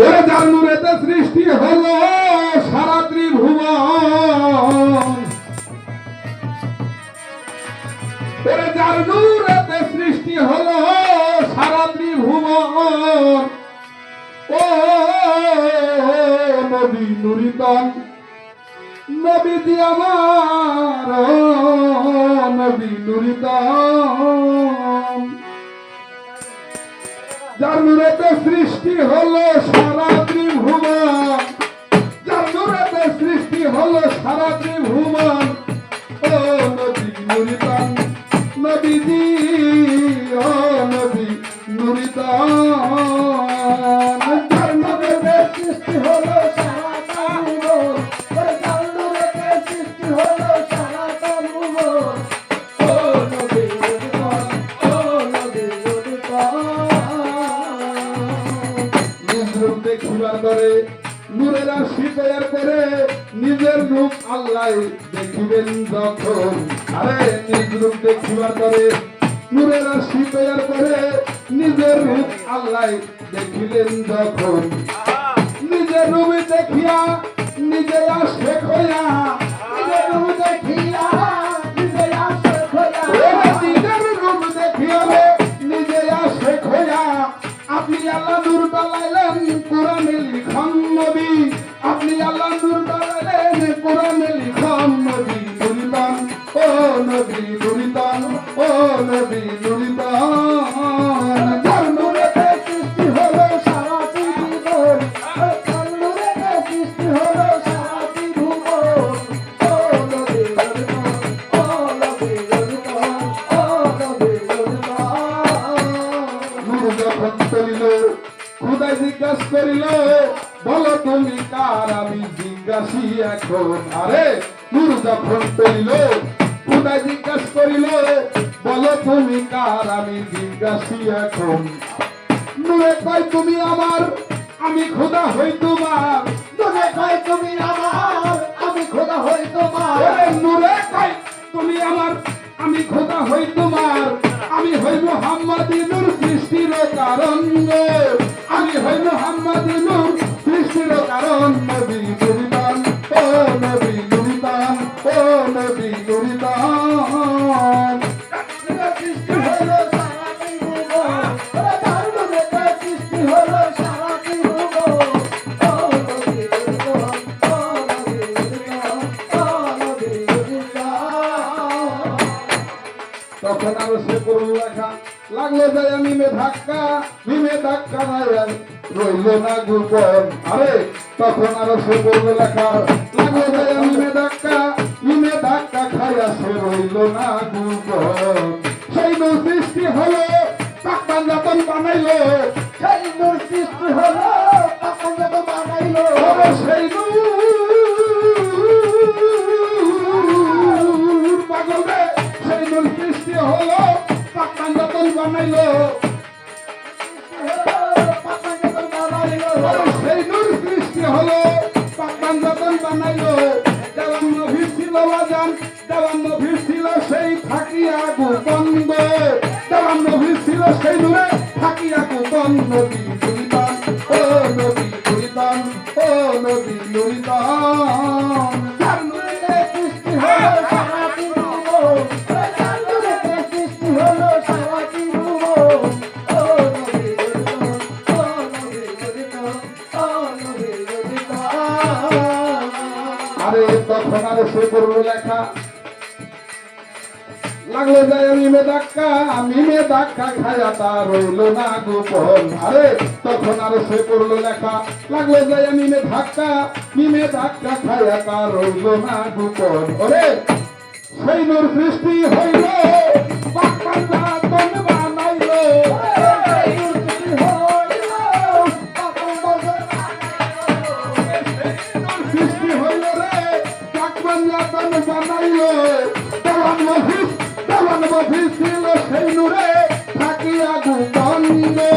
ওরে যার নূরেতে সৃষ্টি হলো সারা ত্রিভুবন। ওরে যার নূরেতে সৃষ্টি হলো সারা ত্রিভুবন। ও নবী নুরিতন নবীজি আমার, ও নবী নুরিতন। যার নূরেতে সৃষ্টি হলো সারা ত্রিভুবন, যার নূরেতে সৃষ্টি হলো সারা ত্রিভুবন, ও নবী নদী নবীজি ও নবী নুরিতন। দেখিবার করে নূরের আশি তৈয়ার করে নিজের রূপ আল্লাহ দেখিবেন যখন। আরে নিজ রূপ দেখিবার করে নূরের আশি তৈয়ার করে নিজের রূপ আল্লাহ দেখিলেন যখন। নিজের রূপ দেখিয়া নিজে আসে আল্লাহ কোরআনে লিখন নবী। আপনি আল্লাহ নূর বালাইলেন কোরআনে লিখন নবী নুরিতান ও নবী নুরিতান ও নবী নুরিতান জিজ্ঞাস করিল, বলো তুমি কার? আমি জিজ্ঞাসি এখন। আরে, নূর যখন চলিল খুদাই জিজ্ঞাস করিল, বলো তুমি কার? আমি জিজ্ঞাসি এখন। নূরে কয়, তুমি আমার, আমি খোদা হই তোমার। তুমি কয়, তুমি আমার, আমি খোদা হই তোমার। নূরে কয়, তুমি আমার, আমি খোদা হই তোমার। আমি হই মোহাম্মদী নূর সৃষ্টির কারণ গো। আমি হই মোহাম্মদী নূর সৃষ্টির কারণ নবী নুরিতান ও নবী নুরিতান ও নবী নুরিতান সৃষ্টি হলো সারা সৃষ্টি হলো তখন আরও সে করল লেখা লাগল যায় মিমে ধাক্কা মিমে ধাক্কা নাই রইল না গোপন। আরে, তখন আরও সে করল লেখা লাগল যায় মিমে ধাক্কা মিমে ধাক্কা খাইয়া সে রইল না গোপন। সেই নৌ সৃষ্টি হলো পাকান যাতন বানাইলো, সেই নূর সৃষ্টি হলো তখন যত বানাইলো সেই বানাইলো। সেই নূর সৃষ্টি হলো পাকান যতন বানাইলো, দেওয়ান নভীর ছিল বাজান দেওয়ান নভীর ছিল সেই থাকিয়া গোপন গো দেওয়ান নভীর ছিল সেই নূরে থাকিয়া গোপন নবী নুরিতান ও নবী নুরিতান ও নবী নুরিতান আরে তখন আরে সে করল লেখা। লাগল যায় মিমে ধাক্কা মিমে ধাক্কা খায়া তার রইল না গোপন। আরে তখন আরও সে করল লেখা। লাগল যায় মিমে ধাক্কা মিমে ধাক্কা খায়া তার রইল না গোপন। ওরে, সেই নূর সৃষ্টি হইল। জীবন বানাইলো দালান মহিষ দালান মহিষ ছিল সেই নূরে থাকি আগুন বন্ধে